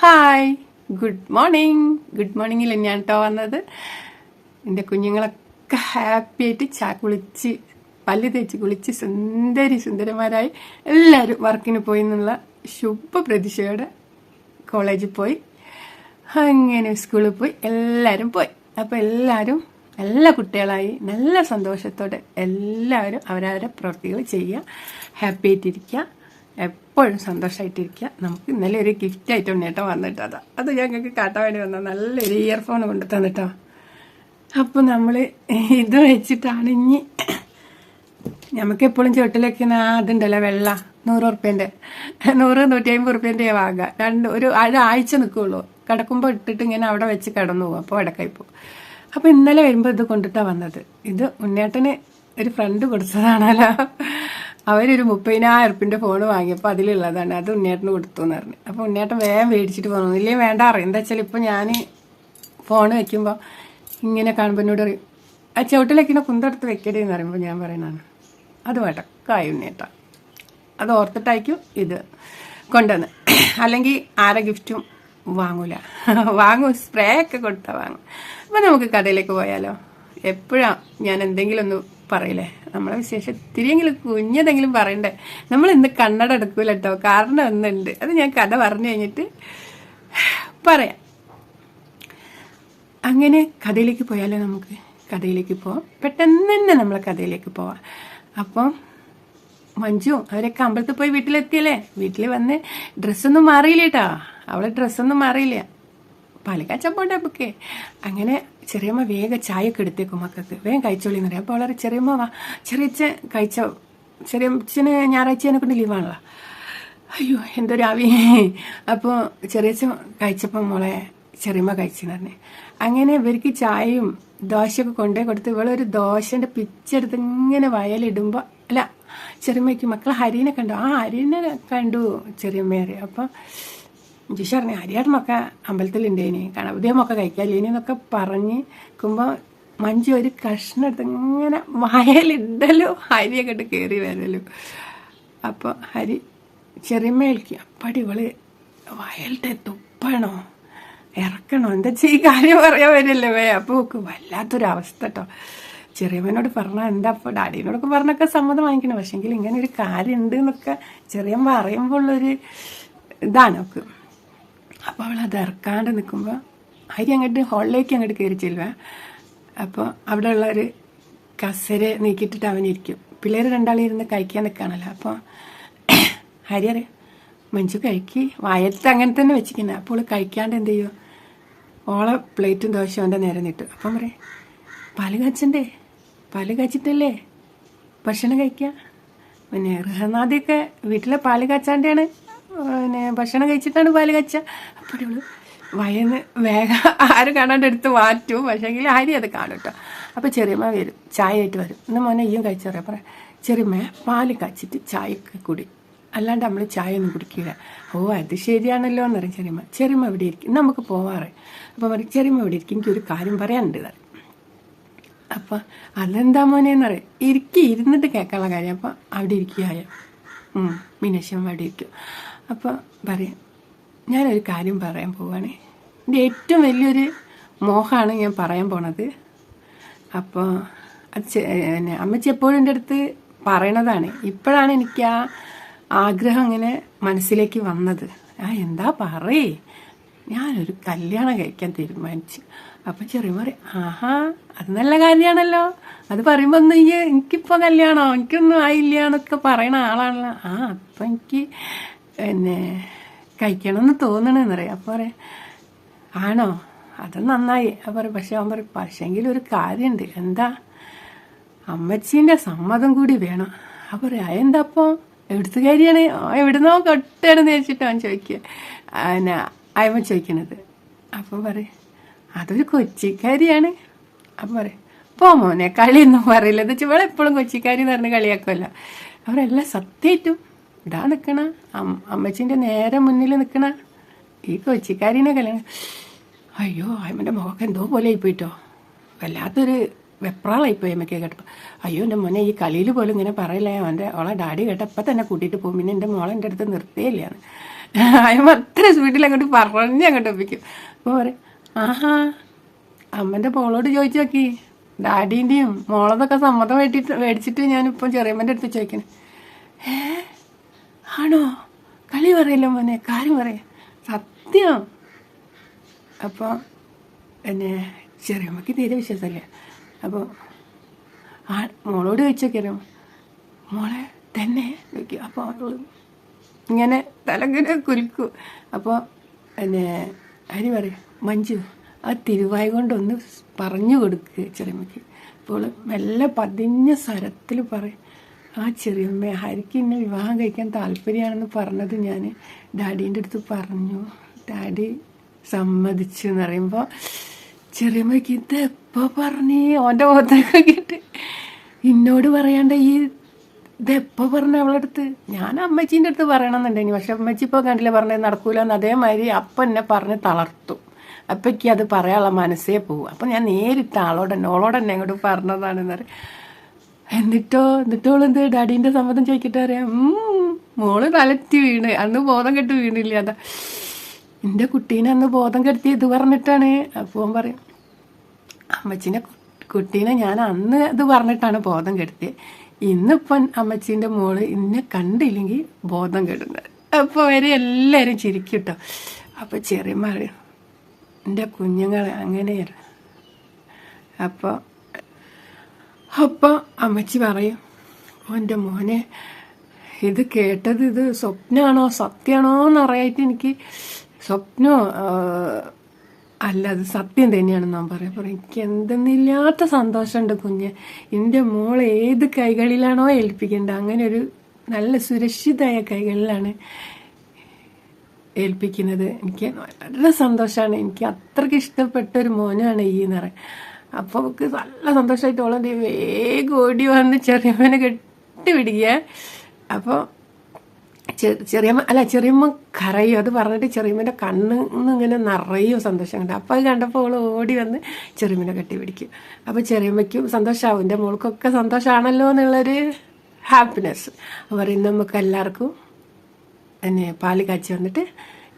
Hi good morning good മോർണിംഗിൽ ഞാൻ കേട്ടോ വന്നത്? എന്റെ കുഞ്ഞുങ്ങളൊക്കെ ഹാപ്പി ആയിട്ട് ചാ കുളിച്ച് പല്ല് തേച്ച് കുളിച്ച് സുന്ദരി സുന്ദരന്മാരായി എല്ലാവരും വർക്കിന് പോയി എന്നുള്ള ശുഭ പ്രതീക്ഷയോടെ കോളേജിൽ പോയി. അങ്ങനെ സ്കൂളിൽ പോയി. എല്ലാവരും പോയി. അപ്പോൾ എല്ലാവരും എല്ലാ കുട്ടികളായി. നല്ല സന്തോഷത്തോടെ എല്ലാവരും അവരവരുടെ പ്രവൃത്തികൾ ചെയ്യുക. ഹാപ്പി ആയിട്ടിരിക്കുക. എപ്പോഴും സന്തോഷമായിട്ടിരിക്കുക നമുക്ക് ഇന്നലെ ഒരു ഗിഫ്റ്റ് ആയിട്ട് ഉണ്ണേട്ടോ വന്നിട്ടാ. അതാ. ഞങ്ങൾക്ക് കാട്ടാൻ വേണ്ടി വന്ന നല്ലൊരു ഇയർഫോൺ കൊണ്ട് തന്നിട്ടോ. അപ്പോൾ നമ്മൾ ഇത് വെച്ചിട്ടാണ് ഇനി നമുക്ക് എപ്പോഴും ചുവട്ടിലൊക്കെ അതുണ്ടല്ലോ വെള്ള. നൂറ് ഉറുപ്പ്യന്റെ നൂറ് നൂറ്റി അമ്പത് ഉറുപ്പ്യന്റെ വാങ്ങുക രണ്ട് ഒരു ആഴ്ച നിൽക്കുള്ളൂ കിടക്കുമ്പോൾ ഇട്ടിട്ട് ഇങ്ങനെ അവിടെ വെച്ച് കിടന്നു പോകും. അപ്പോൾ ഇടക്കായി പോകും. അപ്പോൾ ഇന്നലെ വരുമ്പോൾ ഇത് കൊണ്ടിട്ടാണ് വന്നത്. ഇത് ഉണ്ണേട്ടന് ഒരു ഫ്രണ്ട് കൊടുത്തതാണല്ലോ. അവരൊരു മുപ്പതിനായിരം ഉറുപ്പിന്റെ ഫോൺ വാങ്ങിയപ്പോൾ അതിലുള്ളതാണ്. അത് ഉണ്ണിയേട്ടന് കൊടുത്തു എന്ന് പറഞ്ഞു. അപ്പോൾ ഉണ്ണിയേട്ടൻ വേഗം മേടിച്ചിട്ട് പോകണം ഇല്ലേ വേണ്ട. അറിയാം. എന്താ വെച്ചാൽ ഇപ്പോൾ ഞാൻ ഫോൺ വെക്കുമ്പോൾ ഇങ്ങനെ കാണുമ്പോൾ എന്നോട് പറയും ആ ചുവട്ടിലേക്കിനെ കുന്തെടുത്ത് വെക്കടേ എന്ന് പറയുമ്പോൾ ഞാൻ പറയണതാണ് അത് വടക്കായി ഉണ്ണിയേട്ട. അത് ഓർത്തിട്ടായിരിക്കും ഇത് കൊണ്ടുവന്ന്. അല്ലെങ്കിൽ ആരെ ഗിഫ്റ്റും വാങ്ങൂല. വാങ്ങും സ്പ്രേ ഒക്കെ കൊടുത്താൽ വാങ്ങും. അപ്പം നമുക്ക് കഥയിലേക്ക് പോയാലോ? എപ്പോഴാണ് ഞാൻ എന്തെങ്കിലും ഒന്ന് പറയില്ലേ? നമ്മളെ വിശേഷം ഇത്തിരിയെങ്കിലും കുഞ്ഞതെങ്കിലും പറയണ്ടേ. നമ്മൾ ഇന്ന് കണ്ണട എടുക്കൂല കേട്ടോ കാരണം ഒന്നുണ്ട് അത് ഞാൻ കഥ പറഞ്ഞു കഴിഞ്ഞിട്ട് പറയാം. അങ്ങനെ കഥയിലേക്ക് പോയാലോ നമുക്ക്? കഥയിലേക്ക് പോവാം. പെട്ടെന്ന് തന്നെ നമ്മളെ കഥയിലേക്ക് പോവാം. അപ്പം മഞ്ജു അവരൊക്കെ അമ്പലത്തിൽ പോയി വീട്ടിലെത്തിയല്ലേ? വീട്ടിൽ വന്ന് ഡ്രസ്സൊന്നും മാറിയില്ല കേട്ടോ അവളെ ഡ്രസ്സൊന്നും മാറിയില്ല. പാലക്കാച്ചൻ പോണ്ടേ അപ്പൊക്കെ അങ്ങനെ ചെറിയമ്മ വേഗം ചായ ഒക്കെ എടുത്തേക്കും മക്കൾക്ക്. വേഗം കഴിച്ചോളി എന്ന് പറയാം. അപ്പോൾ വളരെ ചെറിയമ്മ വാ. ചെറിയച്ഛൻ ചെറിയ ചെറിയച്ഛന് ഞായറാഴ്ചനെ കൊണ്ട് ലീവാണല്ലോ അയ്യോ എന്തൊരു രാവി. അപ്പോൾ ചെറിയച്ഛൻ കഴിച്ചപ്പോൾ മോളെ ചെറിയമ്മ കഴിച്ചെന്ന് പറഞ്ഞു. അങ്ങനെ ഇവർക്ക് ചായയും ദോശയൊക്കെ കൊണ്ടേ കൊടുത്ത് ഇവളൊരു ദോശന്റെ പിച്ചെടുത്ത് ഇങ്ങനെ വയലിടുമ്പോൾ അല്ല ചെറിയമ്മയ്ക്ക് മക്കളെ ഹരീനെ കണ്ടു. ആ ഹരീനെ കണ്ടു ചെറിയമ്മേറി അപ്പം ജിഷ പറഞ്ഞു ഹരിയാട്ടനൊക്കെ അമ്പലത്തിലുണ്ടേനി കണപതിയമൊക്കെ കഴിക്കാല്ലേനി എന്നൊക്കെ പറഞ്ഞ് നിൽക്കുമ്പോൾ മഞ്ജു ഒരു കഷ്ണം എടുത്ത് ഇങ്ങനെ വയലിടലോ ഹരിയൊക്കെ ഇട്ട് കയറി വരലോ. അപ്പോൾ ഹരി ചെറിയമ്മ വിളിക്കുക അപ്പടി ഇവൾ വയലിട്ട് തുപ്പണോ? ഇറക്കണോ? എന്താ ചെയ്യ കാര്യം പറയാൻ വരില്ലേ? വേ അപ്പോൾ നോക്ക് വല്ലാത്തൊരവസ്ഥ കേട്ടോ ചെറിയമ്മനോട് പറഞ്ഞാൽ എന്താ അപ്പോൾ ഡാഡീനോടൊക്കെ പറഞ്ഞൊക്കെ സമ്മതം വാങ്ങിക്കണം. പക്ഷേങ്കിൽ ഇങ്ങനെ ഒരു കാര്യം ഉണ്ട് എന്നൊക്കെ ചെറിയമ്മ അറിയുമ്പോൾ ഉള്ളൊരു ഇതാണ് നോക്ക്. അപ്പോൾ അവൾ അത് ഇറക്കാണ്ട് നിൽക്കുമ്പോൾ ഹരി അങ്ങോട്ട് ഹോളിലേക്ക് അങ്ങോട്ട് കയറി ചെല്ലുക അപ്പോൾ അവിടെ ഉള്ള ഒരു കസര നീക്കിയിട്ടിട്ട് അവനിരിക്കും. പിള്ളേർ രണ്ടാളും ഇരുന്ന് കഴിക്കാൻ നിൽക്കുകയാണല്ലോ അപ്പോൾ ഹരി അറിയാം മഞ്ജു കഴിക്കി. വയലത്ത് അങ്ങനെ തന്നെ വെച്ചിരിക്കുന്നത് അപ്പോൾ അവൾ കഴിക്കാണ്ട് എന്ത് ചെയ്യും? ഓളെ പ്ലേറ്റും ദോശയും അവന്റെ നേരെ നീട്ടും. അപ്പം പറയും പാൽ കാച്ചണ്ടേ? പാൽ കാച്ചിട്ടല്ലേ? ഭക്ഷണം കഴിക്കുക പിന്നെ ഗൃഹനാഥിയൊക്കെ വീട്ടിലെ പാൽ കാച്ചാണ്ടാണ്. പിന്നെ ഭക്ഷണം കഴിച്ചിട്ടാണ് പാൽ കച്ച. അപ്പോൾ അവൾ വയന്ന് വേഗം ആരും കാണാണ്ട് എടുത്ത് മാറ്റും. പക്ഷേങ്കിൽ ആരും അത് കാണും കേട്ടോ അപ്പോൾ ചെറിയമ്മ വരും. ചായ ആയിട്ട് വരും. ഇന്ന് മോനെ ഈയും കഴിച്ചു പറയാം ചെറിയമ്മ പാൽ കച്ചിട്ട് ചായക്ക് കുടി. അല്ലാണ്ട് നമ്മൾ ചായ ഒന്നും കുടിക്കില്ല ഓ അത് ശരിയാണല്ലോ എന്ന് പറയും ചെറിയമ്മ. ചെറിയമ്മ ഇവിടെ ഇരിക്കും? നമുക്ക് പോവാറ്. അപ്പോൾ പറയും ചെറിയമ്മ ഇവിടെ ഇരിക്കും? എനിക്കൊരു കാര്യം പറയാനുണ്ട് പറയും. അപ്പം അതെന്താ മോനെന്ന് പറയും. ഇരിക്കി ഇരുന്നിട്ട് കേൾക്കാനുള്ള കാര്യം. അപ്പം അവിടെ ഇരിക്കുകയായ? അവിടെ ഇരിക്കും അപ്പോൾ പറയും ഞാനൊരു കാര്യം പറയാൻ പോവാണ്. എന്റെ ഏറ്റവും വലിയൊരു മോഹമാണ് ഞാൻ പറയാൻ പോണത്. അപ്പോൾ അത് പിന്നെ അമ്മച്ചി എപ്പോഴും എന്റെ അടുത്ത് പറയണതാണ്. ഇപ്പോഴാണ് എനിക്ക് ആ ആഗ്രഹം ഇങ്ങനെ മനസ്സിലേക്ക് വന്നത്. ആ എന്താ പറയേ? ഞാനൊരു കല്യാണം കഴിക്കാൻ തീരുമാനിച്ചു. അപ്പം ചെറിയ പറയും ആഹാ അത് നല്ല കാര്യമാണല്ലോ അത് പറയുമ്പോൾ ഈ എനിക്കിപ്പോൾ കല്യാണോ? എനിക്കൊന്നും ആയില്ല എന്നൊക്കെ പറയണ ആളാണല്ലോ. ആ അപ്പം എനിക്ക് പിന്നെ കഴിക്കണമെന്ന് തോന്നണമെന്ന് പറയാം അപ്പോൾ പറയാം ആണോ? അത് നന്നായി. അപ്പോൾ പറയും പക്ഷെ അവൻ പറയും പക്ഷെങ്കിൽ ഒരു കാര്യമുണ്ട് എന്താ? അമ്മച്ചീന്റെ സമ്മതം കൂടി വേണം. അപ്പോൾ പറയാം അതെന്താ അപ്പോൾ എവിടുത്തെ കാര്യമാണ് എവിടുന്നോ കൊട്ടാണെന്ന് വെച്ചിട്ട് അവൻ ചോദിക്കുക പിന്നെ അയമ്മ ചോദിക്കണത്. അപ്പം പറയും അതൊരു കൊച്ചിക്കാരിയാണ്. അപ്പം പറയും പോ മോനെ കളിയൊന്നും പറയില്ല. എന്ന് വെച്ചാൽ എപ്പോഴും കൊച്ചിക്കാരി എന്ന് പറഞ്ഞ് കളിയാക്കുമല്ല അവരെല്ലാം സത്യമായിട്ടും ഇതാ നിൽക്കണ അമ്മച്ചിന്റെ നേരെ മുന്നിൽ നിൽക്കണ ഈ കൊച്ചിക്കാരിനെ കല്യാണം. അയ്യോ അമ്മന്റെ മുഖമൊക്കെ എന്തോ പോലെ ആയിപ്പോയിട്ടോ. വല്ലാത്തൊരു വെപ്രാളായിപ്പോയി അമ്മയ്ക്ക് കേട്ടപ്പോൾ അയ്യോ എന്റെ മോനെ ഈ കളിയിൽ പോലും ഇങ്ങനെ പറയില്ല. അവന്റെ അവളെ ഡാഡി കേട്ടപ്പോൾ തന്നെ കൂട്ടിയിട്ട് പോകും. പിന്നെ എന്റെ മോളെ എന്റെ അടുത്ത് നിർത്തിയില്ലയാണ് അയമ്മ അത്ര സ്പീഡിൽ അങ്ങോട്ട് പറഞ്ഞ് അങ്ങോട്ട് ഒപ്പിക്കും. അപ്പോൾ പറയും ആഹാ അമ്മന്റെ മോളോട് ചോദിച്ചു നോക്കി. ഡാഡീന്റെയും മോളതൊക്കെ സമ്മതം വേണ്ടിയിട്ട് മേടിച്ചിട്ട് ഞാനിപ്പം ചെറിയമ്മന്റെ അടുത്ത് ചോദിക്കണേ. ഏ? ആണോ? കളി പറയല്ലോ മോനെ? കാര്യം പറയാം. സത്യം? അപ്പോൾ എന്നെ ചെറിയമ്മക്ക് തീരെ വിശ്വാസമല്ലേ. അപ്പോൾ ആ മോളോട് ചോദിച്ചോക്കിയാലോ മോളെ തന്നെ? ചോദിക്കും. അപ്പോൾ ഇങ്ങനെ തലങ്ങനെ കുലുക്കും. അപ്പോൾ എന്നെ ഹരി പറയും? മഞ്ജു. ആ തിരുവായി കൊണ്ടൊന്ന് പറഞ്ഞു കൊടുക്കുക ചെറിയമ്മയ്ക്ക്. അപ്പോൾ മെല്ലെ പതിഞ്ഞ സ്വരത്തിൽ പറയും ആ ചെറിയമ്മ ഹരിക്ക് എന്നെ വിവാഹം കഴിക്കാൻ താല്പര്യമാണെന്ന് പറഞ്ഞത് ഞാൻ ഡാഡീന്റെ അടുത്ത് പറഞ്ഞു. ഡാഡി സമ്മതിച്ചു എന്ന് പറയുമ്പോൾ ചെറിയമ്മയ്ക്ക് ഇത് എപ്പോൾ പറഞ്ഞേ? ഓന്റെ മുഖത്തൊക്കെ കേട്ട്. എന്നോട് പറയാണ്ട് ഈ ഇതെപ്പോൾ അവളുടെ അടുത്ത് ഞാൻ അമ്മച്ചീന്റെ അടുത്ത് പറയണമെന്നുണ്ടെങ്കിൽ പക്ഷെ അമ്മച്ചി ഇപ്പോൾ കണ്ടില്ല പറഞ്ഞത് നടക്കൂലെന്ന്. അതേമാതിരി അപ്പം എന്നെ പറഞ്ഞ് തളർത്തു. അപ്പയ്ക്ക് അത് പറയാനുള്ള മനസ്സേ പോകും അപ്പം ഞാൻ നേരിട്ട് ആളോട് തന്നെ ഓളോട് തന്നെ അങ്ങോട്ട് പറഞ്ഞതാണെന്ന് പറയും. എന്നിട്ടോ എന്നിട്ടോൾ എന്ത് ഡാഡീന്റെ സമ്മതം ചോദിക്കട്ടെ? അറിയാം മോൾ തലറ്റി വീണ്. അന്ന് ബോധം കെട്ട് വീണില്ല. അതാ. എന്റെ കുട്ടീനെ അന്ന് ബോധം കെടുത്തി ഇത് പറഞ്ഞിട്ടാണ്. അപ്പോൾ പറയും. അമ്മച്ചിന്റെ കുട്ടീനെ ഞാൻ അന്ന് ഇത് പറഞ്ഞിട്ടാണ് ബോധം കെടുത്തിയത് ഇന്നിപ്പം അമ്മച്ചീന്റെ മോൾ ഇന്നെ കണ്ടില്ലെങ്കിൽ ബോധം കെടുന്നത്. അപ്പോൾ വരെ എല്ലാവരും ചിരിക്കും കേട്ടോ അപ്പോൾ ചെറിയ എന്റെ കുഞ്ഞുങ്ങൾ അങ്ങനെയല്ല അപ്പോൾ അപ്പോൾ അമ്മച്ചി പറയും എന്റെ മോനെ ഇത് കേട്ടത് ഇത് സ്വപ്നമാണോ സത്യമാണോ എന്നറിയായിട്ട് എനിക്ക് സ്വപ്നം അല്ല അത് സത്യം തന്നെയാണെന്ന് ഞാൻ പറയാം. പറയും എനിക്ക് എന്തെന്നില്ലാത്ത സന്തോഷമുണ്ട് കുഞ്ഞ്. എന്റെ മോൾ ഏത് കൈകളിലാണോ ഏൽപ്പിക്കേണ്ടത്? അങ്ങനെ ഒരു നല്ല സുരക്ഷിതമായ കൈകളിലാണ് ഏൽപ്പിക്കുന്നത് എനിക്ക് വളരെ സന്തോഷമാണ്. എനിക്ക് അത്രയ്ക്ക് ഇഷ്ടപ്പെട്ട ഒരു മോനാണ് ഈ എന്ന് അപ്പോൾ അവൾക്ക് നല്ല സന്തോഷമായിട്ട് ഓളെ വേഗം ഓടി വന്ന് ചെറിയമ്മനെ കെട്ടി പിടിക്കുക അപ്പോൾ ചെറിയമ്മ അല്ല ചെറിയമ്മ കരയും. അത് പറഞ്ഞിട്ട് ചെറിയമ്മന്റെ കണ്ണിന്ന് ഇങ്ങനെ നിറയും സന്തോഷം കണ്ട്. അപ്പോൾ അത് കണ്ടപ്പോൾ അവൾ ഓടി വന്ന് ചെറിയമ്മനെ കെട്ടി പിടിക്കും അപ്പോൾ ചെറിയമ്മയ്ക്കും സന്തോഷമാവും എന്റെ മോൾക്കൊക്കെ സന്തോഷമാണല്ലോ എന്നുള്ളൊരു ഹാപ്പിനെസ് പറയുന്ന നമുക്ക് എല്ലാവർക്കും എന്നെ പാൽ കാച്ചി വന്നിട്ട്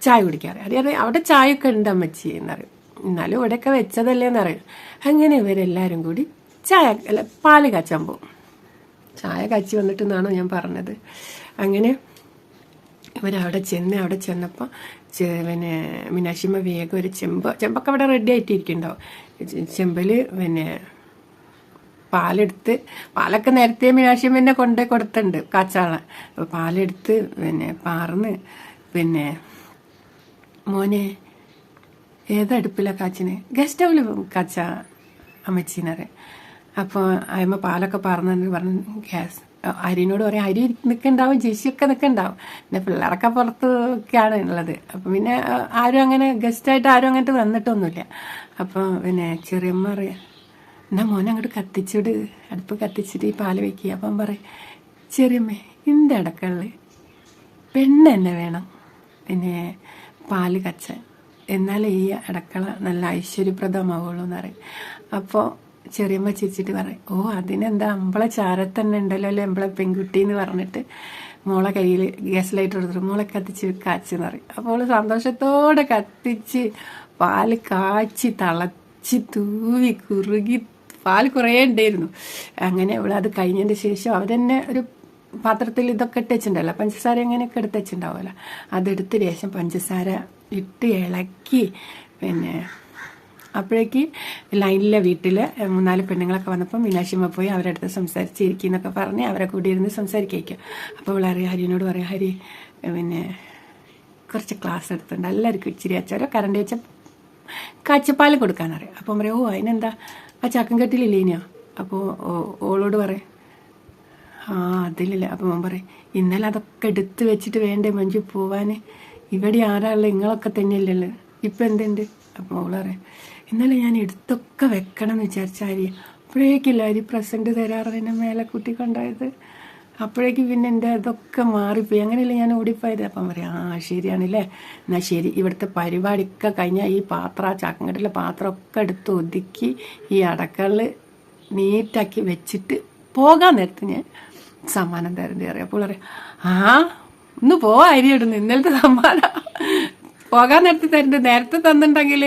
ചായ കുടിക്കാറ്. അറിയാതെ അവിടെ ചായയൊക്കെ ഉണ്ട് അമ്മച്ചി എന്നറിയും. എന്നാലും ഇവിടെയൊക്കെ വെച്ചതല്ലേ എന്നറിയും. അങ്ങനെ ഇവരെല്ലാവരും കൂടി ചായ അല്ല പാൽ കാച്ചാൻ പോകും ചായ കാച്ചി വന്നിട്ട് എന്നാണോ ഞാൻ പറഞ്ഞത്. അങ്ങനെ ഇവരവിടെ ചെന്ന് അവിടെ ചെന്നപ്പോൾ പിന്നെ മീനാക്ഷിമ്മ വേഗം ഒരു ചെമ്പ് ചെമ്പൊക്കെ അവിടെ റെഡി ആയിട്ടിരിക്കുന്നുണ്ടാവും. ചെമ്പൽ പിന്നെ പാലെടുത്ത് പാലൊക്കെ നേരത്തെ മീനാക്ഷിയമ്മ കൊണ്ടേ കൊടുത്തിട്ടുണ്ട് കാച്ചാളെ അപ്പോൾ പാലെടുത്ത് പിന്നെ പാർന്ന് പിന്നെ മോനെ ഏതടുപ്പിലാണ് കാച്ചിന് ഗസ്റ്റ് ഹൗസിൽ കാച്ച അമ്മച്ചീനറെ അപ്പോൾ അയമ്മ പാലൊക്കെ പാർന്നു പറഞ്ഞു ഗ്യാസ് അരിനോട് പറയാം അരി നിൽക്കുന്നുണ്ടാവും ജെസ്സിയൊക്കെ നിൽക്കുന്നുണ്ടാവും പിന്നെ പിള്ളേരൊക്കെ പുറത്തൊക്കെയാണ് ഉള്ളത്. അപ്പം പിന്നെ ആരും അങ്ങനെ ഗസ്റ്റായിട്ട് ആരും അങ്ങനത്തെ വന്നിട്ടൊന്നുമില്ല. അപ്പോൾ പിന്നെ ചെറിയമ്മ പറയാം എന്നാ മോനെ അങ്ങോട്ട് കത്തിച്ചിട്. അടുപ്പ് കത്തിച്ചിട്ട് ഈ പാൽ വയ്ക്കുക അപ്പം പറയും ചെറിയമ്മേ ഇന്റെ അടക്കളിൽ പെണ്ണ് തന്നെ വേണം. പിന്നെ പാൽ കച്ചാൻ. എന്നാലേ ഈ അടക്കള നല്ല ഐശ്വര്യപ്രദമാവുള്ളൂ എന്ന് പറയും. അപ്പോൾ ചെറിയമ്മ ചിരിച്ചിട്ട് പറയും ഓ അതിനെന്താ? അമ്പളെ ചാരത്തന്നെ ഉണ്ടല്ലോ അല്ലേ? അമ്പളെ പെൺകുട്ടി എന്ന് പറഞ്ഞിട്ട് മോളെ കയ്യിൽ ഗ്യാസ് ലൈറ്റർ എടുത്തിട്ട് മോളെ കത്തിച്ച് കാച്ചെന്ന് പറയും. അപ്പോൾ സന്തോഷത്തോടെ കത്തിച്ച് പാൽ കാച്ചി തിളച്ച് തൂവി കുറുകി പാൽ കുറേ ഉണ്ടായിരുന്നു അങ്ങനെ അവൾ അത് കഴിഞ്ഞതിന് ശേഷം അവരെന്നെ ഒരു പാത്രത്തിൽ ഇതൊക്കെ ഇട്ട് വെച്ചിട്ടുണ്ടല്ലോ പഞ്ചസാര അങ്ങനെയൊക്കെ എടുത്ത് വെച്ചിട്ടുണ്ടാവുമല്ലോ അതെടുത്ത് ശേഷം പഞ്ചസാര ഇട്ട് ഇളക്കി പിന്നെ അപ്പോഴേക്ക് ലൈനിലെ വീട്ടിൽ മൂന്നാൽ പെണ്ണുങ്ങളൊക്കെ വന്നപ്പോൾ മീനാക്ഷിമ്മ പോയി അവരുടെ അടുത്ത് സംസാരിച്ചിരിക്കുന്നൊക്കെ പറഞ്ഞ് അവരെ കൂടി ഇരുന്ന് സംസാരിക്കും അപ്പോൾ അവൾ അറിയാം ഹരിനോട് പറയാം ഹരി പിന്നെ കുറച്ച് ക്ലാസ് എടുത്തിട്ടുണ്ട്. എല്ലാവർക്കും ഇച്ചിരി അച്ചാരോ കറണ്ട് വെച്ച കാച്ചപ്പാൽ കൊടുക്കാനറിയാം അപ്പം പറയും ഓ അതിനെന്താ? ആ ചക്കം കെട്ടിലില്ലേനിയോ അപ്പോൾ ഓളോട് പറയും ആ അതിലില്ല. അപ്പോൾ മോൻ പറയും ഇന്നലെ അതൊക്കെ എടുത്ത് വെച്ചിട്ട് വേണ്ടേ മഞ്ജു പോവാൻ ഇവിടെ ആരാളുള്ള നിങ്ങളൊക്കെ തന്നെയല്ലല്ലോ. ഇപ്പം എന്തുണ്ട്? അപ്പോൾ മോൾ പറയാം ഇന്നലെ ഞാൻ എടുത്തൊക്കെ വെക്കണം എന്ന് വിചാരിച്ചാരി അപ്പോഴേക്കില്ല അരി പ്രസന്റ് തരാറിനെ മേലെ കുട്ടി കൊണ്ടായത് അപ്പോഴേക്ക് പിന്നെ എന്റെ ഇതൊക്കെ മാറിപ്പോയി. അങ്ങനെയല്ലേ ഞാൻ ഓടിപ്പോയത്? അപ്പം പറയാം ആ ശരിയാണല്ലേ. എന്നാൽ ശരി. ഇവിടുത്തെ പരിപാടിയൊക്കെ കഴിഞ്ഞാൽ ഈ പാത്രം ചക്കങ്കട്ടിലെ പാത്രമൊക്കെ എടുത്ത് ഒതുക്കി ഈ അടക്കളിൽ നീറ്റാക്കി വെച്ചിട്ട് പോകാൻ നേരത്ത് ഞാൻ സമ്മാനം തരേണ്ടി അറിയാം അപ്പോൾ പറയാം ആ ഒന്ന് പോവാ അരി ഇടുന്നു. ഇന്നലത്തെ സമ്മാനം പോകാൻ നേരത്തെ തരുന്നത് നേരത്തെ തന്നിട്ടുണ്ടെങ്കിൽ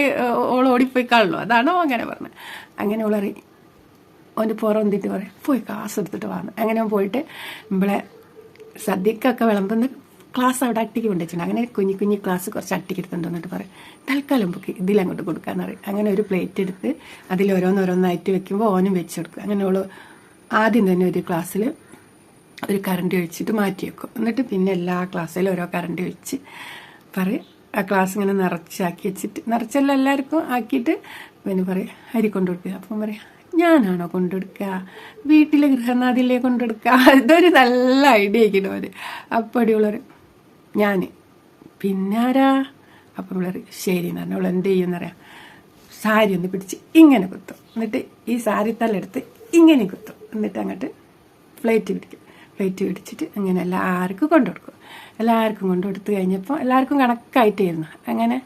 ഓൾ ഓടിപ്പോയിക്കാണല്ലോ അതാണോ അങ്ങനെ പറഞ്ഞത്. അങ്ങനെ ഓളറി ഓന്റെ പുറം എന്തിട്ട് പറയും പോയി ക്ലാസ് എടുത്തിട്ട് വന്നു അങ്ങനെ അവൻ പോയിട്ട് നമ്മളെ സദ്യക്കൊക്കെ വിളമ്പുന്ന ക്ലാസ് അവിടെ അട്ടിക്ക് കൊണ്ടുവച്ചിട്ടുണ്ട്. അങ്ങനെ കുഞ്ഞു കുഞ്ഞു ക്ലാസ് കുറച്ച് അട്ടിക്ക് എടുത്തുകൊണ്ട് വന്നിട്ട് പറയും തൽക്കാലം പൊക്കി ഇതിലങ്ങോട്ട് കൊടുക്കാന്ന് പറയും. അങ്ങനെ ഒരു പ്ലേറ്റ് എടുത്ത് അതിൽ ഓരോന്നോരോന്നായിട്ട് വെക്കുമ്പോൾ ഓനും വെച്ച് കൊടുക്കും. അങ്ങനെ ഓൾ ആദ്യം തന്നെ ഒരു ക്ലാസ്സിൽ ഒരു കറണ്ട് ഒഴിച്ചിട്ട് മാറ്റി വെക്കും. എന്നിട്ട് പിന്നെ എല്ലാ ക്ലാസ്സിലും ഓരോ കറണ്ട് ഒഴിച്ച് പറയും. ആ ക്ലാസ് ഇങ്ങനെ നിറച്ചാക്കി വെച്ചിട്ട് നിറച്ചെല്ലാം എല്ലാവർക്കും ആക്കിയിട്ട് പിന്നെ പറയും അരി കൊണ്ടു കൊടുക്കുക അപ്പം പറയാം ഞാനാണോ കൊണ്ടുകൊടുക്കുക വീട്ടിലെ ഗൃഹനാഥിലെ കൊണ്ടുകൊടുക്കുക ഇതൊരു നല്ല ഐഡിയ ആക്കിയിട്ട് അവർ അപ്പം അടിയുള്ളവർ ഞാൻ ആരാ? അപ്പം പിള്ളേർ ശരി എന്ന് പറഞ്ഞു അവൾ എന്ത് ചെയ്യുമെന്നറിയാം സാരി ഒന്ന് പിടിച്ച് ഇങ്ങനെ കുത്തും. എന്നിട്ട് ഈ സാരി തലെടുത്ത് ഇങ്ങനെ കുത്തും. എന്നിട്ട് അങ്ങോട്ട് പ്ലേറ്റ് പിടിക്കും. പ്ലേറ്റ് പിടിച്ചിട്ട് അങ്ങനെ എല്ലാവർക്കും കൊണ്ടു കൊടുക്കും. എല്ലാവർക്കും കൊണ്ടു കൊടുത്ത് കഴിഞ്ഞപ്പോൾ എല്ലാവർക്കും കണക്കായിട്ടായിരുന്നു അങ്ങനെ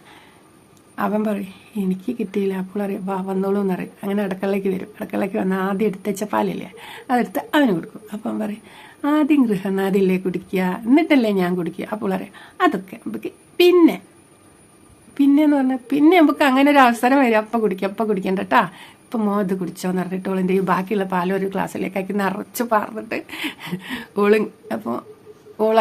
അവൻ പറയും എനിക്ക് കിട്ടിയില്ല അപ്പോൾ അറിയാം. വാ വന്നോളൂ എന്ന് അറിയാം അങ്ങനെ അടുക്കളയ്ക്ക് വരും. അടുക്കളയ്ക്ക് വന്ന് ആദ്യം എടുത്തച്ച പാലില്ലേ അതെടുത്ത് അവന് കൊടുക്കും. അപ്പം പറയും ആദ്യം ഗൃഹനാഥില്ലേ കുടിക്കുക എന്നിട്ടല്ലേ ഞാൻ കുടിക്കുക? അപ്പോൾ അറിയാം അതൊക്കെ നമുക്ക് പിന്നെ പിന്നെ എന്ന് പറഞ്ഞാൽ പിന്നെ നമുക്ക് അങ്ങനെ ഒരു അവസരം വരും. അപ്പം കുടിക്കുക അപ്പം കുടിക്കണ്ട കേട്ടാ. ഇപ്പം മോത് കുടിച്ചോന്ന് പറഞ്ഞിട്ട് ഓളിന്റെ ഈ ബാക്കിയുള്ള പാൽ ഒരു ഗ്ലാസ്സിലേക്കാക്കി നിറച്ച് പറഞ്ഞിട്ട് ഓൾ അപ്പോൾ ഓൾ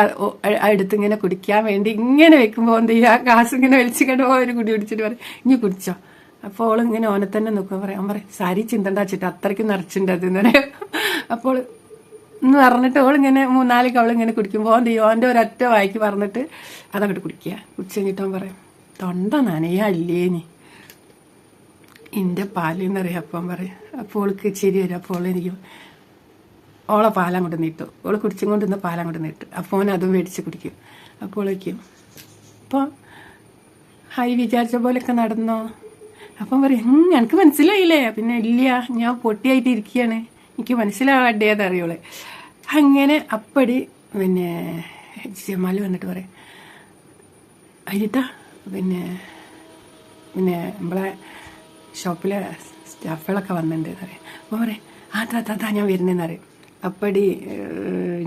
അടുത്ത് ഇങ്ങനെ കുടിക്കാൻ വേണ്ടി ഇങ്ങനെ വെക്കുമ്പോൾ എന്ത് ചെയ്യുക ഗ്ലാസ് ഇങ്ങനെ വലിച്ചു ഒരു കുടി കുടിച്ചിട്ട് പറയും ഇനി കുടിച്ചോ. അപ്പോൾ ഓൾ ഇങ്ങനെ ഓനെ തന്നെ നോക്കുക പറയാം പറയും സാരി ചിന്തണ്ട വെച്ചിട്ട് അത്രയ്ക്ക് നിറച്ചിട്ടുണ്ട് അത് എന്ന് പറയും. അപ്പോൾ എന്ന് പറഞ്ഞിട്ട് ഓളിങ്ങനെ മൂന്നാൽ കവളിങ്ങനെ കുടിക്കുമ്പോൾ ഓൻ ചെയ്യും? ഓന്റെ ഒരൊറ്റ വായിക്ക് പറഞ്ഞിട്ട് അതങ്ങോട്ട് കുടിക്കുക. കുടിച്ച് കഴിഞ്ഞിട്ട് അവൻ പറയും തൊണ്ട നനയല്ലേനി എന്റെ പാലെന്നറിയാം അപ്പം പറയും. അപ്പോൾ ഓൾക്ക് ശരി വരും. അപ്പോൾ എനിക്ക് ഓളെ പാലം കൊണ്ട് നീട്ടും. ഓൾ കുടിച്ചും കൊണ്ടിരുന്ന പാലം കൊണ്ട് നീട്ടും. അപ്പോൾ ഓൻ അതും മേടിച്ച് കുടിക്കും. അപ്പോൾ വയ്ക്കും അപ്പോൾ ഹായ് വിചാരിച്ച പോലെയൊക്കെ നടന്നോ? അപ്പം പറയും "ഉം, എനിക്ക് മനസ്സിലായില്ലേ? പിന്നെ ഇല്ല ഞാൻ പൊട്ടിയായിട്ട് ഇരിക്കുകയാണ് എനിക്ക് മനസ്സിലാവേണ്ടത് അറിയോളെ അങ്ങനെ അപ്പടി പിന്നെ ജമാൽ വന്നിട്ട് പറയും അരിട്ടാ പിന്നെ പിന്നെ നമ്മളെ ഷോപ്പിലെ സ്റ്റാഫുകളൊക്കെ വന്നിട്ടുണ്ട് എന്നറിയാം അപ്പോൾ പറയും ആ താ താ താ ഞാൻ വരുന്നതെന്ന് അറിയും അപ്പടി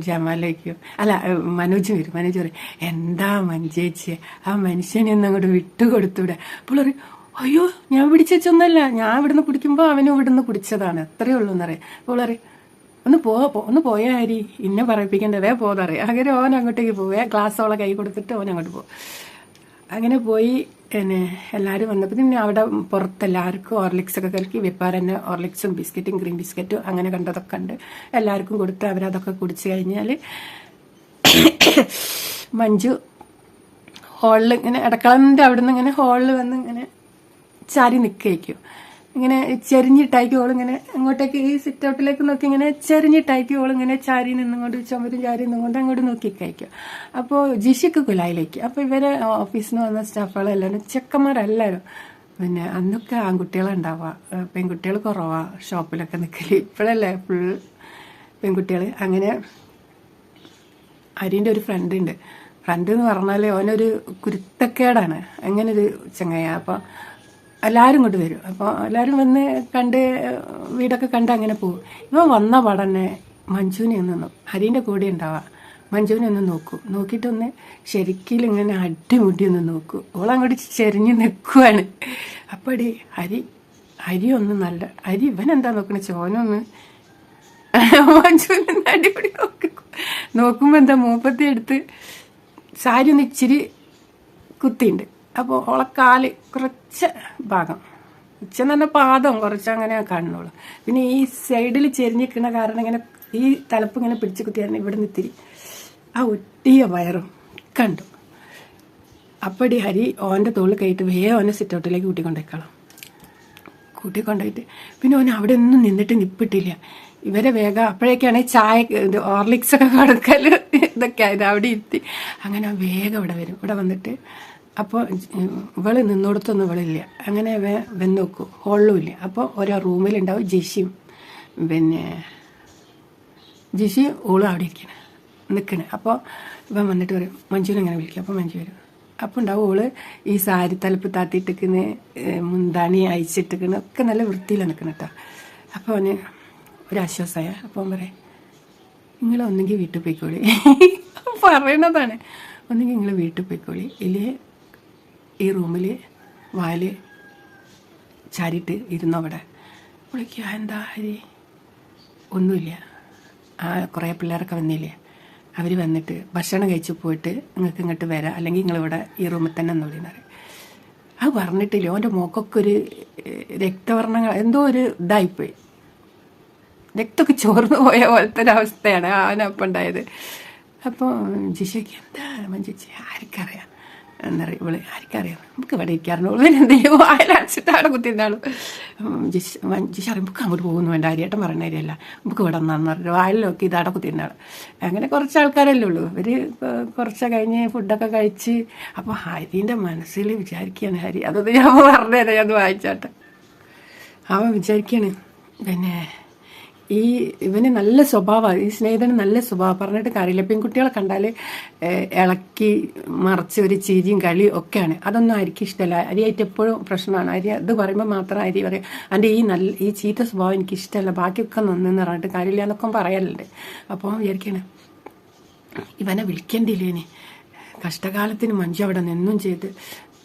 ജമാലയ്ക്കും. അല്ല മനോജ് വരും മനോജ് പറയും എന്താ മഞ്ചേച്ചി ആ മനുഷ്യനെ ഒന്ന് അങ്ങോട്ട് വിട്ടുകൊടുത്തൂടെ? അപ്പോൾ പറയും അയ്യോ ഞാൻ പിടിച്ചൊന്നല്ല ഞാൻ ഇവിടുന്ന് കുടിക്കുമ്പോൾ അവനും ഇവിടുന്ന് കുടിച്ചതാണ്. അത്രയേ ഉള്ളൂ എന്നറിയാം അപ്പോൾ പറയും ഒന്ന് പോ ഒന്ന് പോയാ ഹരി ഇന്നെ പറയിപ്പിക്കേണ്ടതേ പോന്നറിയാം അങ്ങനെ ഓൻ അങ്ങോട്ടേക്ക് പോവേ. ഗ്ലാസ്സോളം കൈ കൊടുത്തിട്ട് ഓൻ അങ്ങോട്ട് പോകും. അങ്ങനെ പോയി പിന്നെ എല്ലാവരും വന്നപ്പോൾ പിന്നെ അവിടെ പുറത്ത് എല്ലാവർക്കും ഓർലിക്സ് ഒക്കെ കലക്കി വെപ്പാർ തന്നെ ഓർലിക്സും ബിസ്ക്കറ്റും ഗ്രീൻ ബിസ്ക്കറ്റും അങ്ങനെ കണ്ടതൊക്കെ ഉണ്ട്. എല്ലാവർക്കും കൊടുത്ത് അവരതൊക്കെ കുടിച്ച് കഴിഞ്ഞാൽ മഞ്ജു ഹോളിൽ ഇങ്ങനെ ഇടക്കളന്റെ അവിടെ നിന്ന് ഇങ്ങനെ ഹോളിൽ വന്ന് ഇങ്ങനെ ചാരി നിൽക്കും ഇങ്ങനെ ചെരിഞ്ഞിട്ടായിരിക്കും ഓളിങ്ങനെ അങ്ങോട്ടേക്ക് ഈ സിറ്റ് ഔട്ടിലേക്ക് നോക്കി ഇങ്ങനെ ചെരിഞ്ഞിട്ടായിരിക്കും ഓളിങ്ങനെ ചാരി നിന്നുകൊണ്ട് ചുമരും ചാരി നിന്നുകൊണ്ട് അങ്ങോട്ട് നോക്കി കഴിക്കും അപ്പോൾ ജിഷിക്ക് കുലായിലേക്ക്. അപ്പോൾ ഇവരെ ഓഫീസിൽ നിന്ന് വന്ന സ്റ്റാഫുകളെല്ലാം ചെക്കന്മാരെല്ലാവരും പിന്നെ അന്നൊക്കെ ആൺകുട്ടികളുണ്ടാവുക പെൺകുട്ടികൾ കുറവാ ഷോപ്പിലൊക്കെ നിൽക്കൽ ഇപ്പോഴല്ലേ ഫുൾ പെൺകുട്ടികൾ അങ്ങനെ അരിന്റെ ഒരു ഫ്രണ്ട് ഉണ്ട്. ഫ്രണ്ട് എന്ന് പറഞ്ഞാൽ ഓനൊരു കുരുത്തക്കേടാണ്. അങ്ങനെ ഒരു ചങ്ങയ. അപ്പോൾ എല്ലാവരും ഇങ്ങോട്ട് വരും. അപ്പോൾ എല്ലാവരും വന്ന് കണ്ട് വീടൊക്കെ കണ്ട് അങ്ങനെ പോകും. ഇവൻ വന്ന പടന്നെ മഞ്ജുവിനെ ഒന്ന് ഹരീന്റെ കൂടെ ഉണ്ടാവുക മഞ്ജുവിനെ ഒന്ന് നോക്കൂ. നോക്കിയിട്ടൊന്ന് ശരിക്കും ഇങ്ങനെ അടിമുടി ഒന്ന് നോക്കൂ. ഓളങ്ങോട്ട് ചെരിഞ്ഞ് നിൽക്കുവാണ് അപ്പടി ഹരി ഹരി ഒന്ന് നല്ല ഹരി ഇവനെന്താ നോക്കണേ? ചോനൊന്ന് മഞ്ജുവിനെ അടിപൊളി നോക്കി. നോക്കുമ്പോൾ എന്താ മൂപ്പത്തി എടുത്ത് സാരി ഒന്ന് ഇച്ചിരി കുത്തിയുണ്ട്. അപ്പോൾ ഓളെ കാൽ കുറച്ച് ഭാഗം. ഉച്ച തന്നെ പാദം കുറച്ച് അങ്ങനെ കാണുന്നുള്ളൂ. പിന്നെ ഈ സൈഡിൽ ചെരിഞ്ഞിരിക്കുന്ന കാരണം ഇങ്ങനെ ഈ തലപ്പ് ഇങ്ങനെ പിടിച്ചു കുത്തിയായിരുന്നു ഇവിടെ ഇത്തിരി ആ ഒട്ടിയ വയറും കണ്ടു. അപ്പടി ഹരി ഓന്റെ തോളിൽ കയറ്റി വേഗം ഓനെ സിറ്റൗട്ടിലേക്ക് കൂട്ടിക്കൊണ്ടേക്കണം കൂട്ടിക്കൊണ്ടുപോയിട്ട് പിന്നെ ഓൻ അവിടെ ഒന്നും നിന്നിട്ട് നിപ്പിട്ടില്ല. ഇവരെ വേഗം അപ്പോഴേക്കാണ് ചായ ഇത് ഓർലിക്സ് ഒക്കെ കൊടുക്കൽ ഇതൊക്കെ ആയത്. അവിടെ ഇരുത്തി. അങ്ങനെ വേഗം ഇവിടെ വരും. ഇവിടെ വന്നിട്ട് അപ്പോൾ ഇവൾ നിന്നോടത്തൊന്നും ഇവളില്ല. അങ്ങനെ വേ ഹോളിലും ഇല്ല അപ്പോൾ ഓരോ റൂമിലുണ്ടാവും ജിഷിയും പിന്നെ ജിഷി ഓളും അവിടെ ഇരിക്കണം നിൽക്കണേ അപ്പോൾ ഇവൻ വന്നിട്ട് പറയും മഞ്ജുവിനെ ഇങ്ങനെ വിളിക്കും. അപ്പോൾ മഞ്ജു വരും. അപ്പോൾ ഉണ്ടാവും ഓൾ ഈ സാരി തലപ്പ് താത്തിയിട്ടിരിക്കുന്ന മുന്താണി അയച്ചിട്ടിരിക്കുന്ന ഒക്കെ നല്ല വൃത്തിയിലാണ് നിൽക്കണം കേട്ടോ അപ്പോൾ അവന് ഒരു ആശ്വാസമായ അപ്പോൾ അവൻ പറയും നിങ്ങളൊന്നെങ്കിൽ വീട്ടിൽ പോയിക്കോളി. പറയണതാണ്. ഒന്നെങ്കിൽ നിങ്ങൾ വീട്ടിൽ പോയിക്കോളി. ഇല്ലേ ഈ റൂമിൽ വാൽ ചാരിട്ട് ഇരുന്നു അവിടെ. വിളിക്കുക എന്താ ഹരി? ഒന്നുമില്ല. ആ കുറേ പിള്ളേരൊക്കെ വന്നില്ലേ? അവർ വന്നിട്ട് ഭക്ഷണം കഴിച്ച് പോയിട്ട് നിങ്ങൾക്ക് ഇങ്ങോട്ട് വരാം. അല്ലെങ്കിൽ നിങ്ങളിവിടെ ഈ റൂമിൽ തന്നെ എന്ന് പറയുന്നത് അത് പറഞ്ഞിട്ടില്ല. ഓന്റെ മുഖമൊക്കെ ഒരു രക്തവർണങ്ങൾ എന്തോ ഒരു ഇതായിപ്പോയി. രക്തമൊക്കെ ചോർന്ന് പോയ പോലത്തെ ഒരു അവസ്ഥയാണ് അവനപ്പം ഉണ്ടായത്. അപ്പോൾ ജിഷയ്ക്ക് എന്താ മഞ്ജിച്ചി? ആർക്കറിയാം. എന്നറിയാം ഇവിടെ ആർക്കറിയാം? നമുക്ക് ഇവിടെ ഇരിക്കാറുണ്ട്. ഇവൻ എന്തെങ്കിലും വായലടച്ചിട്ട് അവിടെ കുത്തിയിരുന്നാളും ജിഷ് ജിഷ് അറിയും നമുക്ക് അങ്ങോട്ട് പോകുന്നു എന്റെ ആര്യേട്ടം പറയുന്ന കാര്യമല്ല. നമുക്ക് ഇവിടെ നിന്നാന്ന് പറഞ്ഞു. വായലിലൊക്കെ ഇത് അവിടെ കുത്തിയിരുന്നാൾ അങ്ങനെ കുറച്ച് ആൾക്കാരല്ലേ ഉള്ളൂ. ഇവർ കുറച്ച് കഴിഞ്ഞ് ഫുഡൊക്കെ കഴിച്ച് അപ്പോൾ ഹരിന്റെ മനസ്സിൽ വിചാരിക്കുകയാണ് ഹരി. അതൊന്ന് ഞാൻ പറഞ്ഞുതരാം ഞാൻ വായിച്ചാട്ടെ. അവൻ വിചാരിക്കുകയാണ് പിന്നെ ഈ ഇവന് നല്ല സ്വഭാവമാണ് ഈ സ്നേഹിതന് നല്ല സ്വഭാവം. പറഞ്ഞിട്ട് കാര്യമില്ല. പെൺകുട്ടികളെ കണ്ടാൽ ഇളക്കി മറച്ച് ഒരു ചിരിയും കളിയും ഒക്കെയാണ്. അതൊന്നും അരിക്ക് ഇഷ്ടമല്ല. അരിയായിട്ട് എപ്പോഴും പ്രശ്നമാണ്. അരി അത് പറയുമ്പോൾ മാത്രം അരി പറയും എന്റെ ഈ നല്ല ഈ ചീത്ത സ്വഭാവം എനിക്ക് ഇഷ്ടമല്ല. ബാക്കിയൊക്കെ നന്നെന്ന് പറഞ്ഞിട്ട് കാര്യമില്ല എന്നൊക്കെ പറയലുണ്ട്. അപ്പോൾ വിചാരിക്കണേ ഇവനെ വിളിക്കണ്ടില്ലേനെ കഷ്ടകാലത്തിന് മഞ്ജു അവിടെ നിന്നും ചെയ്ത്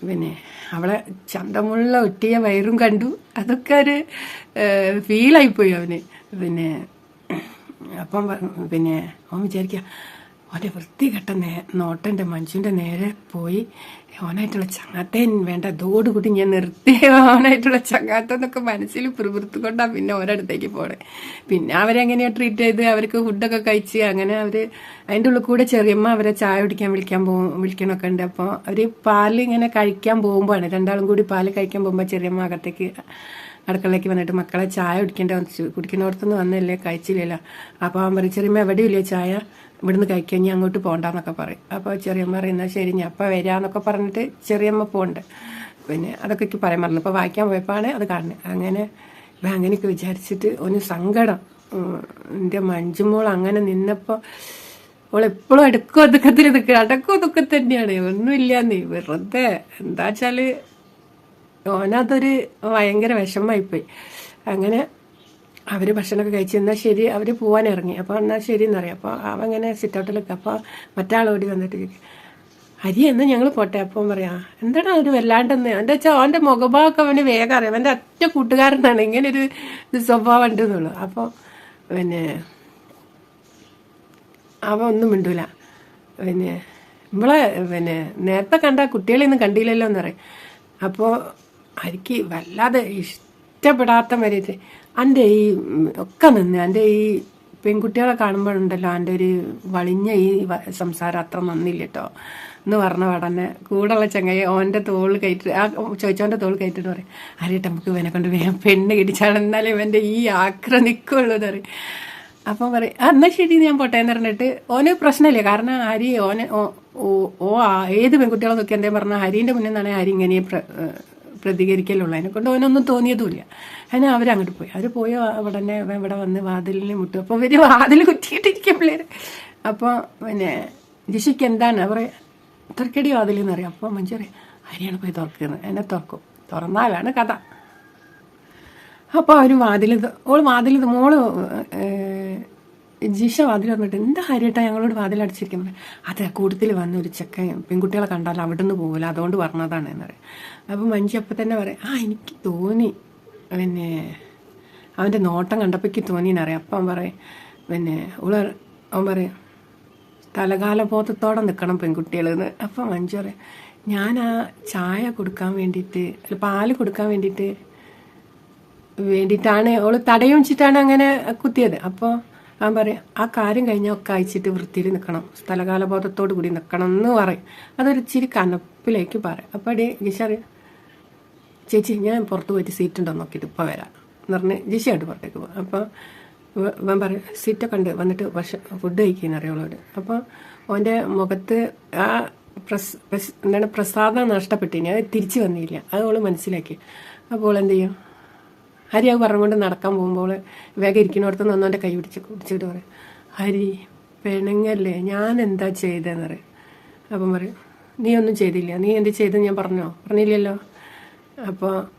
പിന്നെ അവളെ ചന്തമുള്ള ഒട്ടിയ വയറും കണ്ടു. അതൊക്കെ ഒരു ഫീലായിപ്പോയി അവന്. പിന്നെ അപ്പം പിന്നെ അവൻ വിചാരിക്കുക അവന്റെ വൃത്തികെട്ട നേ നോട്ടന്റെ മനുഷ്യന്റെ നേരെ പോയി ഓനായിട്ടുള്ള ചങ്ങാത്തൻ വേണ്ട അതോടുകൂടി ഞാൻ നിർത്തി. ഓനായിട്ടുള്ള ചങ്ങാത്തം എന്നൊക്കെ മനസ്സിൽ കൊണ്ടാ പിന്നെ ഓരോടത്തേക്ക് പോണേ. പിന്നെ അവരെങ്ങനെയാ ട്രീറ്റ് ചെയ്ത്? അവർക്ക് ഫുഡൊക്കെ കഴിച്ച് അങ്ങനെ അവർ അതിന്റെ ഉള്ളിൽ കൂടെ ചെറിയമ്മ അവരെ ചായ കുടിക്കാൻ വിളിക്കാൻ പോകും വിളിക്കണമൊക്കെ ഉണ്ട്. അപ്പോൾ അവർ പാൽ ഇങ്ങനെ കഴിക്കാൻ പോകുമ്പോഴാണ് രണ്ടാളും കൂടി പാൽ കഴിക്കാൻ പോകുമ്പോൾ ചെറിയമ്മ അകത്തേക്ക് അടുക്കളയിലേക്ക് വന്നിട്ട് മക്കളെ ചായ കുടിക്കേണ്ട കുടിക്കുന്നിടത്തുനിന്ന് വന്നല്ലേ കഴിച്ചില്ലല്ലോ. അപ്പോൾ അവൻ പറയും ചെറിയമ്മ എവിടെയില്ലേ ചായ? ഇവിടുന്ന് കഴിക്കാൻ ഞാൻ അങ്ങോട്ട് പോകണ്ടെന്നൊക്കെ പറയും. അപ്പോൾ ചെറിയമ്മ പറയുന്ന ശരി ഞാൻ അപ്പം വരാമെന്നൊക്കെ പറഞ്ഞിട്ട് ചെറിയമ്മ പോകുന്നുണ്ട് പിന്നെ അതൊക്കെ എനിക്ക് പറയാൻ പറഞ്ഞു ഇപ്പോൾ വായിക്കാൻ പോയപ്പോഴാണ് അത് കാണുന്നത്. അങ്ങനെ അങ്ങനെയൊക്കെ വിചാരിച്ചിട്ട് ഒന്ന് സങ്കടം. എന്റെ മഞ്ജുമോൾ അങ്ങനെ നിന്നപ്പോൾ അവൾ എപ്പോഴും അടുക്കോ ഒതുക്കത്തിൽ നിൽക്കുക. അടക്കോ ഒതുക്കം തന്നെയാണ്. ഒന്നുമില്ല നീ വെറുതെ എന്താ വെച്ചാൽ ഓനതൊരു ഭയങ്കര വിഷമമായിപ്പോയി. അങ്ങനെ അവർ ഭക്ഷണമൊക്കെ കഴിച്ച് എന്നാൽ ശരി അവർ പോകാൻ ഇറങ്ങി. അപ്പോൾ എന്നാൽ ശരി എന്നറിയാം അപ്പോൾ അവങ്ങനെ സിറ്റ് ഔട്ടിലൊക്കെ അപ്പോൾ മറ്റാളോടി വന്നിട്ട് ചോദിക്കും, ഹരി എന്ന് ഞങ്ങൾ പോട്ടെ അപ്പം പറയാം എന്താണ് ഒരു വല്ലാണ്ടെന്ന്? എന്താ വെച്ചാൽ അവന്റെ മുഖഭാവമൊക്കെ അവന് വേഗം അറിയാം അവന്റെ ഒറ്റ കൂട്ടുകാരനാണ് ഇങ്ങനെ ഒരു സ്വഭാവം ഉണ്ടെന്നുള്ളൂ അപ്പോൾ പിന്നെ അവ ഒന്നും മിണ്ടൂല. പിന്നെ നമ്മളെ പിന്നെ നേരത്തെ കണ്ട കുട്ടികളെയൊന്നും കണ്ടില്ലല്ലോ എന്ന് പറയും. അപ്പോൾ എനിക്ക് വല്ലാതെ ഇഷ്ടപ്പെടാത്ത വരെയിട്ട് എന്റെ ഈ ഒക്കെ നിന്ന് എന്റെ ഈ പെൺകുട്ടികളെ കാണുമ്പോഴുണ്ടല്ലോ എന്റെ ഒരു വളിഞ്ഞ ഈ സംസാരം അത്ര നന്നില്ല കേട്ടോ. എന്ന് പറഞ്ഞ ഉടനെ കൂടെയുള്ള ചങ്ങായി ഓന്റെ തോൾ കയറ്റി ആ ചോദിച്ചോന്റെ തോൾ കയറ്റിട്ട് പറയും അറിയട്ടെ നമുക്ക് ഇവനെ കൊണ്ട് വേഗം പെണ്ണ് കിടിച്ചാൽ എന്നാലേ ഇവന്റെ ഈ ആക്രമിക്കുള്ളൂ എന്ന് പറയും. അപ്പം പറയും "ആ, എന്നാ ശരി ഞാൻ പോട്ടെ എന്ന് പറഞ്ഞിട്ട് ഓന് പ്രശ്നമില്ല. കാരണം ഹരി ഓന് ഓ- ആ- ഏത് പെൺകുട്ടികളെ നോക്കി എന്തേ പറഞ്ഞാൽ ഹരീന്റെ മുന്നിൽ നിന്നാണ് ഹരി ഇങ്ങനെ പ്രതികരിക്കലുള്ളൂ അതിനെ കൊണ്ട് ഓനൊന്നും തോന്നിയതുമില്ല. അതിന് അവരങ്ങോട്ട് പോയി. അവർ പോയി ഇവൻ ഇവിടെ വന്ന് വാതിലിന് മുട്ടും. അപ്പോൾ ഇവർ വാതിൽ കുറ്റിയിട്ടിരിക്കും പിള്ളേർ അപ്പോൾ പിന്നെ ജിഷിക്ക് എന്താണ്? അവർ തുറക്കടി വാതിൽ എന്നറിയാം അപ്പോൾ മഞ്ജു പറയും ഹരിയാണ് പോയി തുറക്കുന്നത് എന്നെ തുറക്കും. തുറന്നാലാണ് കഥ. അപ്പോൾ അവർ വാതിൽ ഓൾ വാതിൽ മോൾ ജിഷ വാതിൽ വന്നിട്ട് എന്താ കാര്യമായിട്ടാ ഞങ്ങളോട് വാതിൽ അടിച്ചിരിക്കുന്നത്? അതെ കൂട്ടത്തിൽ വന്ന ഒരു ചെക്കൻ പെൺകുട്ടികളെ കണ്ടാൽ അവിടെ നിന്ന് പോകില്ല അതുകൊണ്ട് പറഞ്ഞതാണ് എന്ന് പറയും. അപ്പോൾ മഞ്ജു അപ്പം തന്നെ പറയും ആ എനിക്ക് തോന്നി. പിന്നെ അവന്റെ നോട്ടം കണ്ടപ്പോൾ എനിക്ക് തോന്നിയെന്നറിയാം അപ്പം അവൻ പറയും പിന്നെ ഓൾ അവൻ പറയും തലകാല ബോധത്തോടെ നിൽക്കണം പെൺകുട്ടികളെന്ന്. അപ്പം മഞ്ജു പറയാം ഞാൻ ആ ചായ കൊടുക്കാൻ വേണ്ടിയിട്ട് അല്ല പാൽ കൊടുക്കാൻ വേണ്ടിയിട്ട് വേണ്ടിയിട്ടാണ് അവൾ തടയും വെച്ചിട്ടാണ് അങ്ങനെ കുത്തിയത്. അപ്പോൾ അവൻ പറയും ആ കാര്യം കഴിഞ്ഞാൽ ഒക്കെ അയച്ചിട്ട് വൃത്തിയിൽ നിൽക്കണം സ്ഥലകാലബോധത്തോടു കൂടി നിൽക്കണം എന്ന് പറയും. അതൊരു ഇച്ചിരി കനപ്പിലേക്ക് പറയും. അപ്പോൾ അടി ജിഷ അറിയാം ചേച്ചി ഞാൻ പുറത്ത് പോയിട്ട് സീറ്റ് ഉണ്ടോ നോക്കിയിട്ട് ഇപ്പോൾ വരാം. എന്ന് പറഞ്ഞ് ജിഷയായിട്ട് പുറത്തേക്ക് പോകും അപ്പോൾ ഇവൻ പറയും സീറ്റൊക്കെ ഉണ്ട് വന്നിട്ട് ഫുഡ് കഴിക്കുന്ന അറിയുള്ളവര് അപ്പോൾ അവന്റെ മുഖത്ത് ആ പ്രസ് എന്താണ് പ്രസാദം നഷ്ടപ്പെട്ടിനി. അത് തിരിച്ചു വന്നില്ല. അത് അവൾ മനസ്സിലാക്കി. അപ്പോൾ എന്ത് ചെയ്യും ഹരി അത് പറഞ്ഞുകൊണ്ട് നടക്കാൻ പോകുമ്പോൾ വേഗം ഇരിക്കുന്നിടത്ത് നിന്ന് അവന്റെ കൈ പിടിച്ച് പിടിച്ചിട്ട് പറയും. ഹരി പെണുങ്ങല്ലേ. ഞാൻ എന്താ ചെയ്തതെന്ന് പറയും. അപ്പം പറയും നീ ഒന്നും ചെയ്തില്ല. നീ എന്ത് ചെയ്തെന്ന് ഞാൻ പറഞ്ഞോ? പറഞ്ഞില്ലല്ലോ. അപ്പോൾ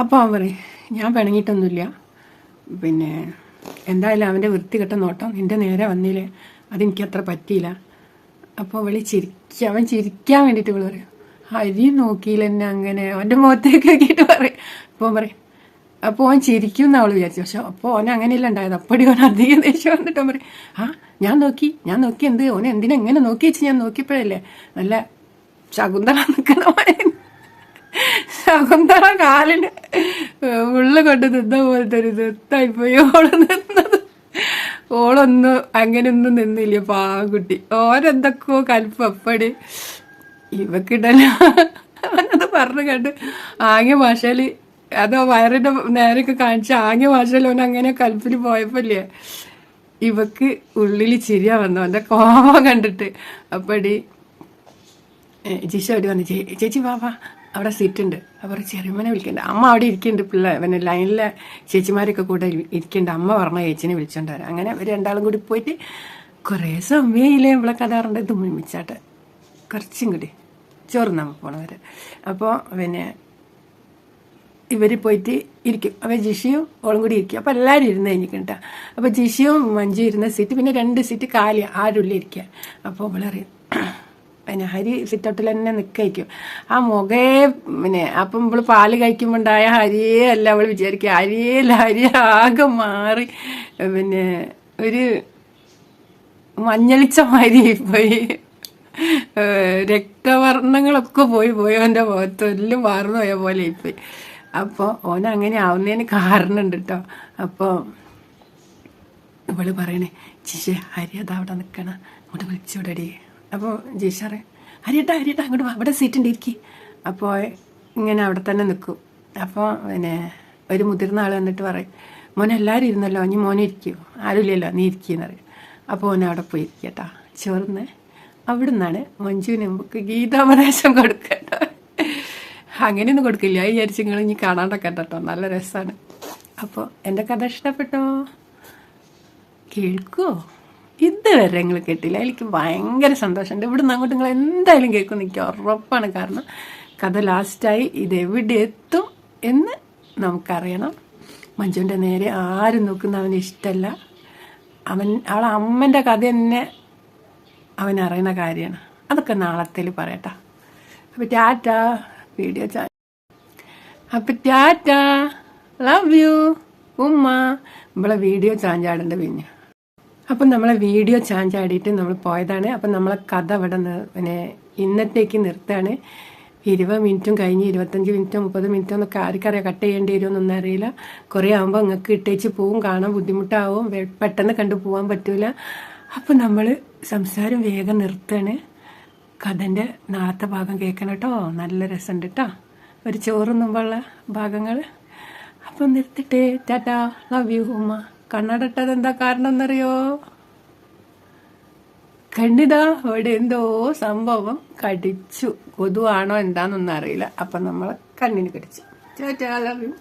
അപ്പോൾ അവൻ പറയും ഞാൻ പിണങ്ങിയിട്ടൊന്നുമില്ല. പിന്നെ എന്തായാലും അവന്റെ വൃത്തികെട്ട നോട്ടം നിന്റെ നേരെ വന്നില്ലേ അതെനിക്ക് അത്ര പറ്റിയില്ല. അപ്പോൾ അവൾ ചിരിക്കുക അവൻ ചിരിക്കാൻ വേണ്ടിയിട്ട് ഇവൾ പറയും ഹരി നോക്കിയില്ല എന്നെ അങ്ങനെ. അവന്റെ മുഖത്തേക്ക് നോക്കിയിട്ട് പറയും അപ്പോൾ പറയും അപ്പോൾ അവൻ ചിരിക്കും എന്ന് വിചാരിച്ചു പക്ഷെ അപ്പോൾ അവൻ അങ്ങനെയല്ല ഉണ്ടായത്. അപ്പടി അവൻ അധികം ദേഷ്യം വന്നിട്ട് അവൻ പറയും ആ ഞാൻ നോക്കി ഞാൻ നോക്കി എന്ത്? ഓൻ എന്തിനെങ്ങനെ നോക്കി വെച്ച് ഞാൻ നോക്കിയപ്പോഴല്ലേ നല്ല ശകുന്തള നിൽക്കണ ശകുന്തള കാലിന് ഉള്ളു കൊണ്ട് നിന്ന പോലത്തെ ഒരു നിർത്തായിപ്പോയി ഓൾ നിന്നത്. ഓളൊന്നും അങ്ങനെയൊന്നും നിന്നില്ല പാകുട്ടി ഓരെന്തൊക്കെയോ കൽപ്പപ്പടി ഇവക്കിടല്ലോ അവനത് പറഞ്ഞു കണ്ട് ആംഗ്യ ഭാഷയിൽ അതോ വയറിന്റെ നേരൊക്കെ കാണിച്ച ആംഗ്യ ഭാഷയിൽ ഓൻ അങ്ങനെ കൽപ്പിൽ പോയപ്പോല്ലേ ഇവക്ക് ഉള്ളിൽ ചിരിയാ വന്നു. അവന്റെ കോപം കണ്ടിട്ട്. അപ്പടി ജിഷ ഒരു വന്ന്. "ചേ- ചേച്ചി വാ വാ. അവിടെ സീറ്റുണ്ട്. അവർ ചെറിയമ്മനെ വിളിക്കണ്ട. അമ്മ അവിടെ ഇരിക്കുന്നുണ്ട് പിള്ളേ. പിന്നെ ലൈനിലെ ചേച്ചിമാരൊക്കെ കൂടെ ഇരി- ഇരിക്കുന്നുണ്ട് അമ്മ പറഞ്ഞ ചേച്ചിനെ വിളിച്ചോണ്ട് അങ്ങനെ അവർ രണ്ടാളും കൂടി പോയിട്ട് കുറേ സമയമില്ലേ നമ്മളെ കഥ പറഞ്ഞത് ഇത് മുഴുമിച്ചാട്ട് കുറച്ചും കൂടി. ചോറ് പോണവർ അപ്പോൾ പിന്നെ ഇവർ പോയിട്ട് ഇരിക്കും. അപ്പോൾ ജിഷിയും ഓളും കൂടി ഇരിക്കും. അപ്പോൾ എല്ലാവരും ഇരുന്ന് കഴിഞ്ഞിട്ടാ അപ്പോൾ ജിഷിയും മഞ്ജു ഇരുന്ന സീറ്റ്. പിന്നെ രണ്ട് സീറ്റ് കാലി ആരുള്ളിൽ ഇരിക്കുക അപ്പോൾ ഇവളറിയും പിന്നെ ഹരി സിറ്റൗട്ടിൽ തന്നെ നിൽക്കും ആ മുഖേ പിന്നെ അപ്പം ഇവൾ പാൽ കഴിക്കുമ്പോൾ ഉണ്ടായ ഹരിയേ അല്ല അവൾ വിചാരിക്കുക ഹരിയേ അല്ല ഹരി ആകെ മാറി. പിന്നെ ഒരു മഞ്ഞളിച്ച മാതിരി പോയി. രക്തവർണങ്ങളൊക്കെ പോയി പോയി അവന്റെ മുഖത്ത്. എല്ലാം വാർന്നു പോയ പോലെ പോയി അപ്പോൾ ഓൻ അങ്ങനെ ആവുന്നതിന് കാരണമുണ്ട് കേട്ടോ അപ്പോൾ ഇവൾ പറയണേ ചിശേ ഹരി അതവിടെ നിൽക്കണ അങ്ങോട്ട് വിളിച്ചോടടി. അപ്പോൾ ജിഷാറെ ഹരിയട്ടാ ഹരിയട്ടാ അങ്ങോട്ട് അവിടെ സീറ്റ് ഉണ്ട് ഇരിക്കി. അപ്പോൾ ഇങ്ങനെ അവിടെ തന്നെ നിൽക്കും അപ്പോൾ പിന്നെ ഒരു മുതിർന്ന ആൾ വന്നിട്ട് പറയും മോനെ എല്ലാവരും ഇരുന്നല്ലോ ഇനി മോനെ ഇരിക്കുമോ ആരുമില്ലല്ലോ നീ ഇരിക്കുമെന്ന് പറയും. അപ്പോൾ മോനെ അവിടെ പോയി ഇരിക്കട്ടാ ചോർന്ന് അവിടെ നിന്നാണ് മഞ്ജുവിന് നമുക്ക് ഗീതാപദേശം കൊടുക്കേണ്ട അങ്ങനെയൊന്നും കൊടുക്കില്ല. വിചാരിച്ച് നിങ്ങൾ ഇനി കാണാണ്ടൊക്കെ കേട്ടോ. നല്ല രസമാണ് അപ്പോൾ എന്റെ കഥ ഇഷ്ടപ്പെട്ടോ? കേൾക്കുമോ ഇതുവരെ നിങ്ങൾ കേട്ടില്ല. എനിക്ക് ഭയങ്കര സന്തോഷമുണ്ട്. ഇവിടുന്ന് അങ്ങോട്ട് നിങ്ങൾ എന്തായാലും കേൾക്കും എനിക്ക് ഉറപ്പാണ്. കാരണം കഥ ലാസ്റ്റായി ഇത് എവിടെ എത്തും എന്ന് നമുക്കറിയണം. മഞ്ജുവിന്റെ നേരെ ആരും നോക്കുന്ന അവന് ഇഷ്ടമല്ല അവൻ അവളെ അമ്മന്റെ കഥ തന്നെ അവൻ അറിയുന്ന കാര്യമാണ്. അതൊക്കെ നാളത്തിൽ പറയട്ടാ. അപ്പോൾ ടാറ്റ വീഡിയോ ചാ അപ്പം ടാറ്റ ലവ് യു ഉമ്മ. നമ്മളെ വീഡിയോ ചാഞ്ചാടേണ്ട പിന്നെ അപ്പം നമ്മളെ വീഡിയോ ചാഞ്ചാടിയിട്ട് നമ്മൾ പോയതാണ്. അപ്പം നമ്മളെ കഥ ഇവിടെ പിന്നെ ഇന്നത്തേക്ക് നിർത്തുകയാണ്. ഇരുപത് മിനിറ്റും കഴിഞ്ഞ് ഇരുപത്തഞ്ച് മിനിറ്റോ മുപ്പത് മിനിറ്റോ എന്നൊക്കെ ആർക്കറിയാം കട്ട് ചെയ്യേണ്ടി വരുമെന്നൊന്നും അറിയില്ല. കുറേ ആകുമ്പോൾ നിങ്ങൾക്ക് ഇട്ടേച്ച് പോവും കാണാൻ ബുദ്ധിമുട്ടാവും പെട്ടെന്ന് കണ്ടു പോകാൻ പറ്റൂല. അപ്പം നമ്മൾ സംസാരം വേഗം നിർത്താണ് കഥന്റെ നാളത്തെ ഭാഗം കേൾക്കണം കേട്ടോ. നല്ല രസമുണ്ട് കേട്ടോ. ഒരു ചോറുന്നുമ്പോഴുള്ള ഭാഗങ്ങൾ അപ്പം നിർത്തിട്ടെ. ടാറ്റാ. ലവ് യു ഉമ്മ. കണ്ണടട്ടത് എന്താ കാരണം എന്നറിയോ കണ്ണിതാ അവിടെ എന്തോ സംഭവം കടിച്ചു. കൊതുവാണോ എന്താണെന്നൊന്നും അറിയില്ല. അപ്പം നമ്മൾ കണ്ണിന് കടിച്ചു. Tata love you